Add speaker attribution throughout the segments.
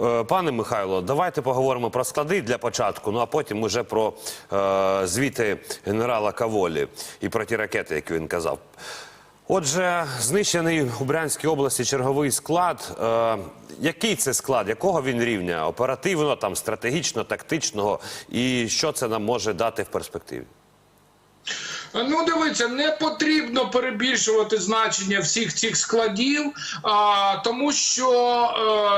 Speaker 1: Е, Пане Михайло, давайте поговоримо про склади для початку, ну а потім уже про е, звіти генерала Каволі і про ті ракети, які він казав. Отже, знищений у Брянській області черговий склад. Е, який це склад? Якого він рівня? Оперативно, там, стратегічно, тактичного? І що це нам може дати в перспективі?
Speaker 2: Ну, дивіться, не потрібно перебільшувати значення всіх цих складів, а, тому що,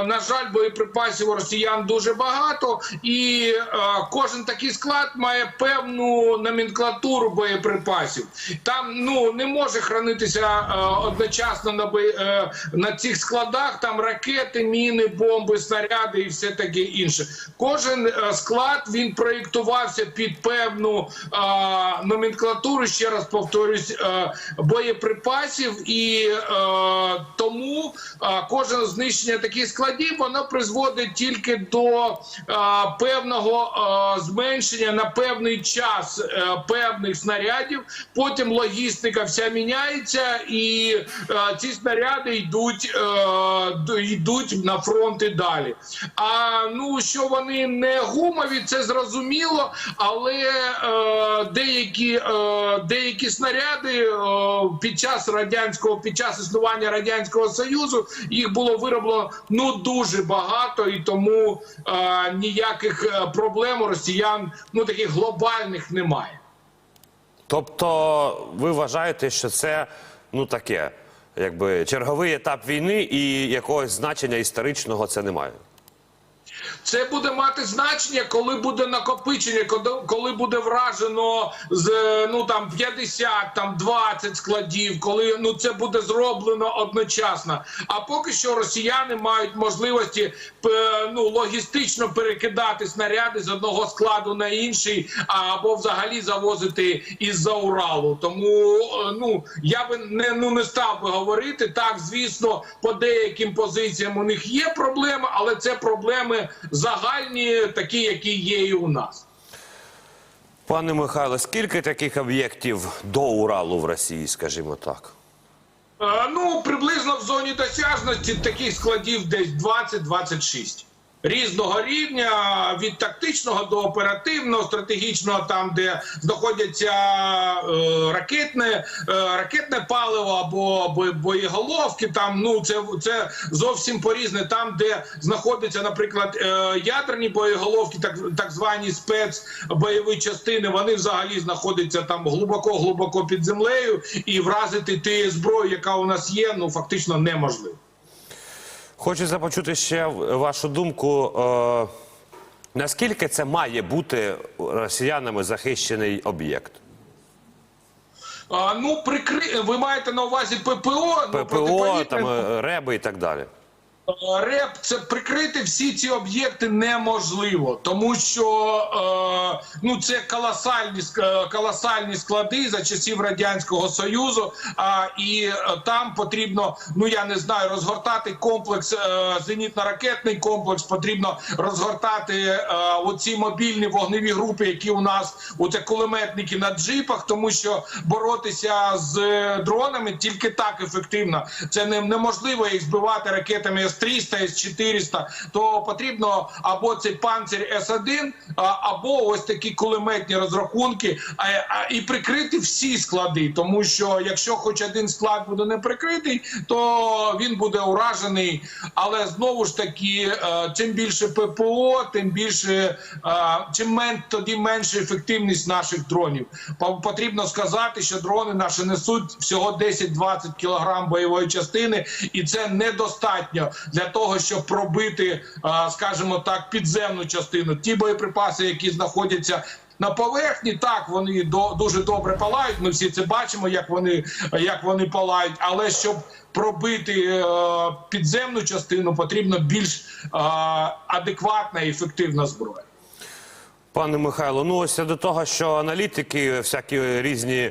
Speaker 2: е, на жаль, боєприпасів росіян дуже багато, і е, кожен такий склад має певну номенклатуру боєприпасів. Там ну не може хранитися е, одночасно на бої, е, на цих складах там ракети, міни, бомби, снаряди і все таке інше. Кожен е, склад він проєктувався під певну е, номенклатуру. Ще раз повторюсь, е, боєприпасів, і е, тому е, кожне знищення таких складів воно призводить тільки до певного зменшення на певний час певних снарядів. Потім логістика вся міняється, і ці снаряди йдуть, йдуть на фронт далі. А ну що вони не гумові, це зрозуміло, але деякі, деякі снаряди е, під час радянського, під час існування радянського союзу їх було вироблено ну дуже багато, і тому е, ніяких е, проблем у росіян ну таких глобальних немає.
Speaker 1: Тобто, ви вважаєте, що це ну таке, якби черговий етап війни, і якогось значення історичного це немає?
Speaker 2: Це буде мати значення, коли буде накопичення, коли- буде вражено з ну там 50, там 20 складів, коли ну це буде зроблено одночасно. А поки що росіяни мають можливості ну логістично перекидати снаряди з одного складу на інший, або взагалі завозити із-за Уралу. Тому е, ну я би не ну не став би говорити так. Звісно, по деяким позиціям у них є проблеми, але це проблеми загальні, такі, які є і у нас.
Speaker 1: Пане Михайло, скільки таких об'єктів до Уралу в Росії, скажімо так?
Speaker 2: Е, Ну, приблизно в зоні досяжності таких складів десь 20-26. Різного рівня від тактичного до оперативного, стратегічного, там де знаходяться е, ракетне, е, ракетне паливо або бо- боєголовки. Там ну це це зовсім порізне. Там, де знаходяться, наприклад, е, ядерні боєголовки, так так звані спецбойові частини, вони взагалі знаходяться там глибоко, глибоко під землею, і вразити тією зброю, яка у нас є, ну фактично неможливо.
Speaker 1: Хочу започути ще вашу думку. Е, наскільки це має бути росіянами захищений об'єкт?
Speaker 2: А, ну, прикри... ви маєте на увазі ППО, ну,
Speaker 1: ППО,
Speaker 2: протиповітряне-
Speaker 1: там е, реби і так далі.
Speaker 2: РЕП це прикрити всі ці об'єкти неможливо, тому що е, ну це колосальні е, колосальні склади за часів радянського союзу. А і е, там потрібно, ну я не знаю, розгортати комплекс е, зенітно-ракетний комплекс. Потрібно розгортати е, оці мобільні вогневі групи, які у нас оце кулеметники на джипах, тому що боротися з е, дронами тільки так ефективно. Це не, неможливо їх збивати ракетами С-300, С-400, то потрібно або цей панцир С-1, або ось такі кулеметні розрахунки, і прикрити всі склади. Тому що якщо хоч один склад буде не прикритий, то він буде уражений. Але знову ж таки, е, чим більше ППО, тим більше е, чим мен тоді менша ефективність наших дронів. По- Потрібно сказати, що дрони наші несуть всього 10-20 кілограм бойової частини, і це недостатньо для того, щоб пробити, скажімо так, підземну частину. Ті боєприпаси, які знаходяться. На поверхні так вони до дуже добре палають. Ми всі це бачимо, як вони як вони палають. Але щоб пробити е, підземну частину, потрібно більш адекватна і ефективна зброя.
Speaker 1: Пане Михайло, ну ось до того, що аналітики, всякі різні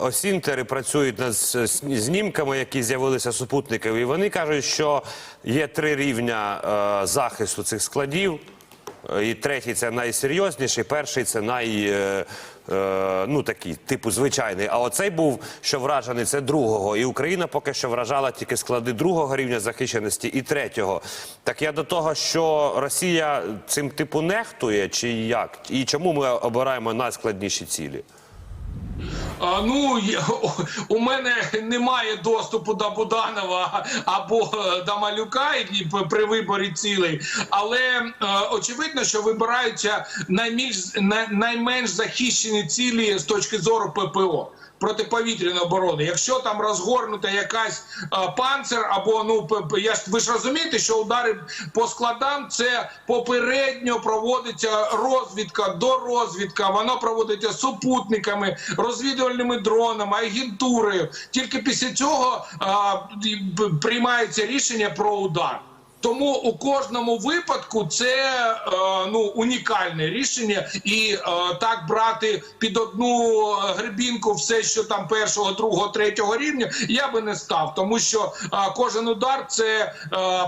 Speaker 1: осінтери працюють над знімками, які з'явилися супутників, і вони кажуть, що є три рівня е, захисту цих складів. І третій це найсерйозніший, перший це най. е, е, ну такий, типу, звичайний. А оцей був, що вражений, це другого. І Україна поки що вражала тільки склади другого рівня захищеності і третього. Так я до того, що Росія цим типу нехтує, чи як? І чому ми обираємо найскладніші цілі?
Speaker 2: А, ну я- у мене немає доступу до Буданова або е, до Малюка при виборі цілей, але е, очевидно, що вибираються найбільш най- найменш захищені цілі з точки зору ППО. Протиповітряної оборони, якщо там розгорнута якась панцир, або ну я ж ви ж розумієте, що удари по складам це попередньо проводиться розвідка до розвідка. Воно проводиться супутниками, розвідувальними дронами, агентурою. Тільки після цього а, приймається рішення про удар. Тому у кожному випадку це е, ну унікальне рішення, і е, так брати під одну гребінку все, що там першого, другого, третього рівня, я би не став, тому що е, кожен удар це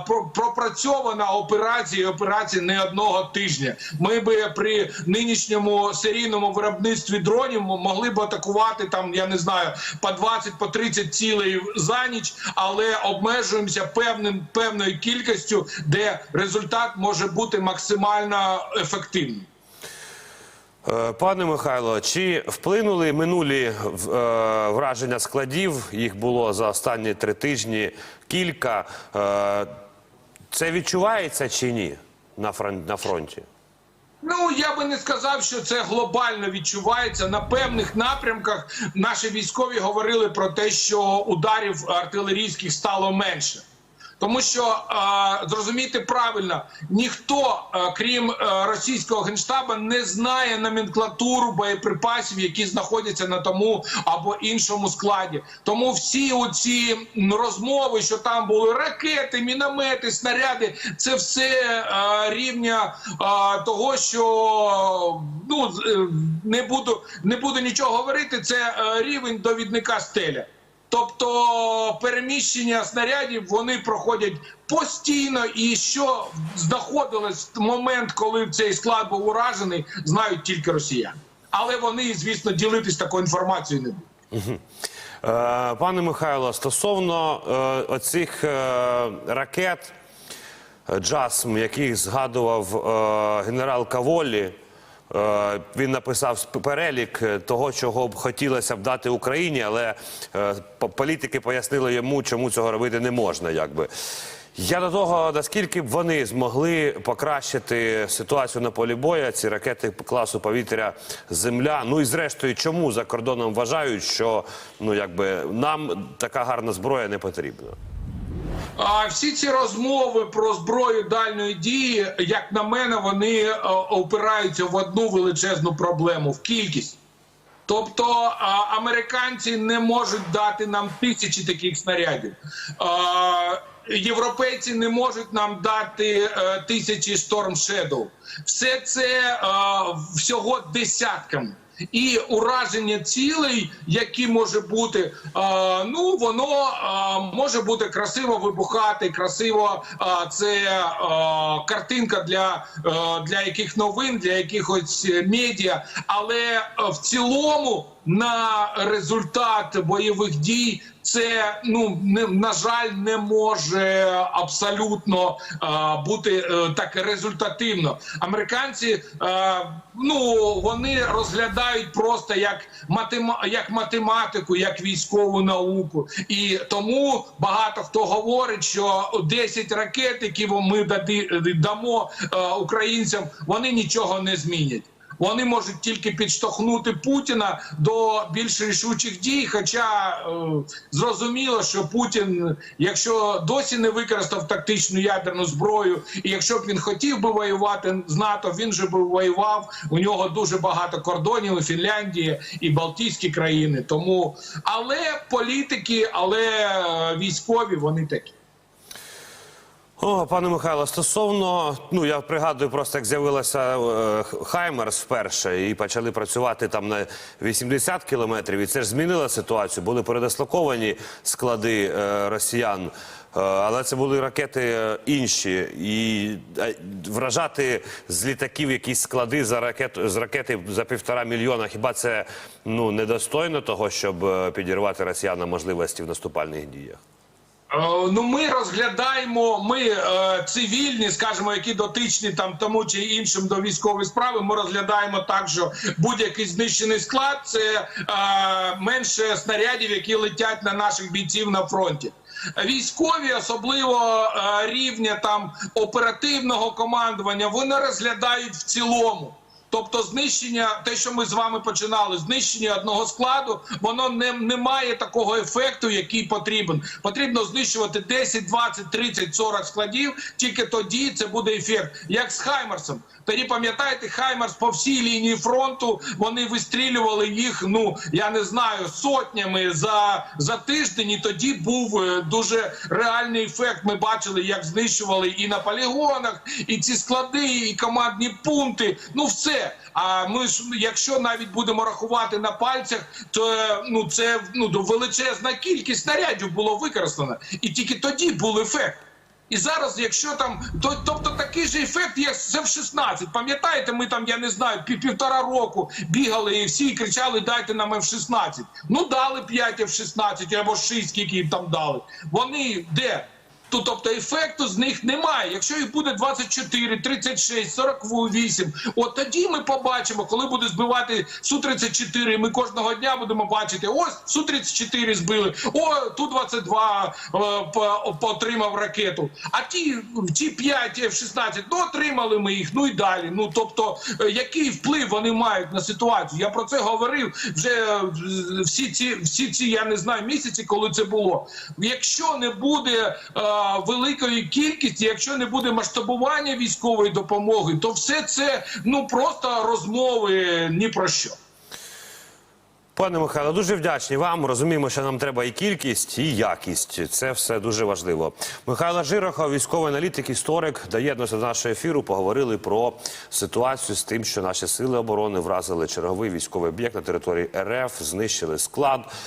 Speaker 2: про- пропрацьована операція, операція не одного тижня. Ми би при нинішньому серійному виробництві дронів могли б атакувати там, я не знаю, по 20 по 30 цілей за ніч, але обмежуємося певним певною кількістю, де результат може бути максимально ефективним.
Speaker 1: Е, Пане Михайло, чи вплинули минулі е, враження складів? Їх було за останні три тижні кілька. Е, Це відчувається чи ні на фронті?
Speaker 2: Ну я би не сказав, що це глобально відчувається на певних напрямках. Наші військові говорили про те, що ударів артилерійських стало менше. Тому що зрозумійте правильно, ніхто, крім російського генштаба, не знає номенклатуру боєприпасів, які знаходяться на тому або іншому складі. Тому всі оці розмови, що там були ракети, міномети, снаряди, це все рівня того, що ну е, не буду не буду нічого говорити. Це е, рівень довідника стеля. Тобто переміщення снарядів вони проходять постійно, і що знаходилось в момент, коли цей склад був уражений, знають тільки росіяни. Але вони, звісно, ділитись такою інформацією не будуть.
Speaker 1: Е, Пане Михайло, стосовно е, оцих е, ракет «Джасм», яких згадував е, генерал Каволі, він написав перелік е, того, чого б хотілося б дати Україні, але е, політики пояснили йому, чому цього робити не можна. Якби. Я до того, наскільки б вони змогли покращити ситуацію на полі бою, ці ракети класу повітря Земля. Ну і зрештою, чому за кордоном вважають, що ну якби нам така гарна зброя не потрібна.
Speaker 2: А всі ці розмови про зброю дальної дії, як на мене, вони е, опираються в одну величезну проблему в кількість. Тобто американці не можуть дати нам тисячі таких снарядів. Європейці не можуть нам дати е, тисячі Storm Shadow. Все це е, всього десятками. І ураження цілей, які може бути, ну воно може бути красиво вибухати, красиво це картинка для, для яких новин, для якихось е, медіа. Але в цілому на результат бойових дій це ну не на жаль не може абсолютно е, бути е, так результативно. Американці е, ну вони розглядають просто як матема, як математику, як військову науку, і тому багато хто говорить, що 10 ракет, які ми дади, дамо е, українцям, вони нічого не змінять. Вони можуть тільки підштовхнути Путіна до більш рішучих дій. Хоча е, зрозуміло, що Путін, якщо досі не використав тактичну ядерну зброю, і якщо б він хотів би воювати з НАТО, він же би воював. У нього дуже багато кордонів, і Фінляндія і Балтійські країни. Тому але політики, але е, військові вони такі.
Speaker 1: О, пане Михайло, стосовно, ну я пригадую, просто як з'явилася е, Хаймерс вперше і почали працювати там на 80 кілометрів, і це ж змінило ситуацію. Були передислоковані склади е, росіян. Е, Але це були ракети е, інші, і е, вражати з літаків якісь склади за ракет з ракети за півтора мільйона. Хіба це ну недостойно того, щоб е, підірвати росіянам можливості в наступальних діях?
Speaker 2: Е, Ну, ми розглядаємо, ми е, цивільні, скажімо, які дотичні там тому чи іншим до військової справи. Ми розглядаємо так, що будь-який знищений склад це е, менше снарядів, які летять на наших бійців на фронті. Військові, особливо е, рівня там оперативного командування, вони розглядають в цілому. Тобто знищення, те, що ми з вами починали, знищення одного складу, воно не, не має такого ефекту, який потрібен. Потрібно знищувати 10, 20, 30, 40 складів. Тільки тоді це буде ефект. Як з Хаймерсом. Тоді пам'ятаєте, Хаймерс по всій лінії фронту вони вистрілювали їх. Ну я не знаю, сотнями за, за тиждень. І тоді був е, дуже реальний ефект. Ми бачили, як знищували і на полігонах, і ці склади, і командні пункти. Ну все. А ми ж, якщо навіть будемо рахувати на пальцях, то е, ну це ну величезна кількість снарядів було використано, і тільки тоді був ефект. І зараз, якщо там, то тобто такий же ефект є з F-16. Пам'ятаєте, ми там, я не знаю, пів, півтора року бігали і всі кричали: дайте нам F-16. Ну дали 5 F-16 або 6, скільки їм там дали. Вони де? То, тобто ефекту з них немає. Якщо їх буде 24, 36, 48, от тоді ми побачимо, коли буде збивати Су-34, ми кожного дня будемо бачити, ось Су-34 збили, о, Ту-22 е, по- отримав ракету. А ті, ті 5 F-16, ну отримали ми їх, ну і далі. Ну, тобто, е, який вплив вони мають на ситуацію? Я про це говорив вже е, всі ці, всі ці, я не знаю, місяці, коли це було. Якщо не буде е, великої кількості, якщо не буде масштабування військової допомоги, то все це ну просто розмови ні про що.
Speaker 1: Пане Михайло, дуже вдячні вам. Розуміємо, що нам треба і кількість, і якість. Це все дуже важливо. Михайло Жирохов, військовий аналітик, історик, доєднувся до нашого ефіру. Поговорили про ситуацію з тим, що наші сили оборони вразили черговий військовий об'єкт на території РФ, знищили склад.